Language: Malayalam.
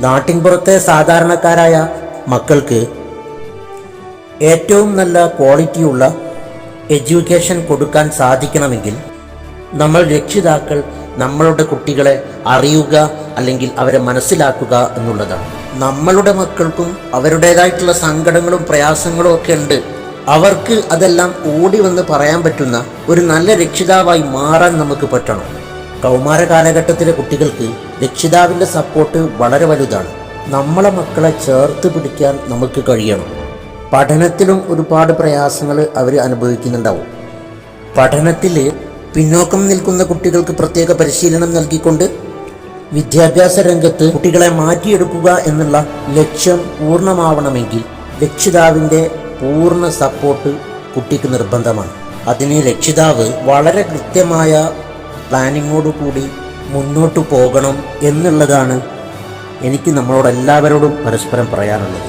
നാട്ടിൻപുറത്തെ സാധാരണക്കാരായ മക്കൾക്ക് ഏറ്റവും നല്ല ക്വാളിറ്റിയുള്ള എഡ്യൂക്കേഷൻ കൊടുക്കാൻ സാധിക്കണമെങ്കിൽ നമ്മൾ രക്ഷിതാക്കൾ നമ്മളുടെ കുട്ടികളെ അറിയുക അല്ലെങ്കിൽ അവരെ മനസ്സിലാക്കുക എന്നുള്ളതാണ്. നമ്മളുടെ മക്കൾക്കും അവരുടേതായിട്ടുള്ള സങ്കടങ്ങളും പ്രയാസങ്ങളും ഒക്കെ ഉണ്ട്. അവർക്ക് അതെല്ലാം ഓടി വന്ന് പറയാൻ പറ്റുന്ന ഒരു നല്ല രക്ഷിതാവായി മാറാൻ നമുക്ക് പറ്റണം. കൗമാര കാലഘട്ടത്തിലെ കുട്ടികൾക്ക് രക്ഷിതാവിന്റെ സപ്പോർട്ട് വളരെ വലുതാണ്. നമ്മളെ മക്കളെ ചേർത്ത് പിടിക്കാൻ നമുക്ക് കഴിയണം. പഠനത്തിലും ഒരുപാട് പ്രയാസങ്ങൾ അവർ അനുഭവിക്കുന്നുണ്ടാവും. പഠനത്തിൽ പിന്നോക്കം നിൽക്കുന്ന കുട്ടികൾക്ക് പ്രത്യേക പരിശീലനം നൽകിക്കൊണ്ട് വിദ്യാഭ്യാസ രംഗത്ത് കുട്ടികളെ മാറ്റിയെടുക്കുക എന്നുള്ള ലക്ഷ്യം പൂർണമാവണമെങ്കിൽ രക്ഷിതാവിന്റെ പൂർണ സപ്പോർട്ട് കുട്ടിക്ക് നിർബന്ധമാണ്. അതിന് രക്ഷിതാവ് വളരെ കൃത്യമായ പ്ലാനിങ്ങോടു കൂടി മുന്നോട്ട് പോകണം എന്നുള്ളതാണ് എനിക്ക് നമ്മളോട് എല്ലാവരോടും പരസ്പരം പറയാനുള്ളത്.